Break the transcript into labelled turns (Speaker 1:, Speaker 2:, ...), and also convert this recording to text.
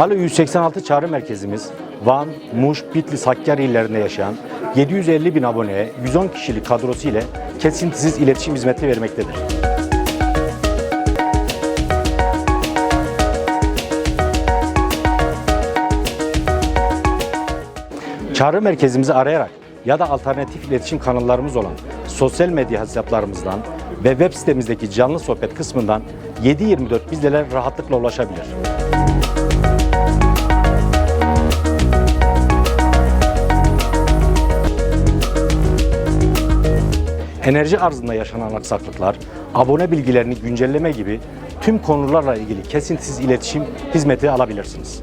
Speaker 1: Alo 186 çağrı merkezimiz Van, Muş, Bitlis, Hakkari illerinde yaşayan 750 bin aboneye 110 kişilik kadrosu ile kesintisiz iletişim hizmeti vermektedir. Çağrı merkezimizi arayarak ya da alternatif iletişim kanallarımız olan sosyal medya hesaplarımızdan ve web sitemizdeki canlı sohbet kısmından 7-24 bizlere rahatlıkla ulaşabilir. Enerji arzında yaşanan aksaklıklar, abone bilgilerini güncelleme gibi tüm konularla ilgili kesintisiz iletişim hizmeti alabilirsiniz.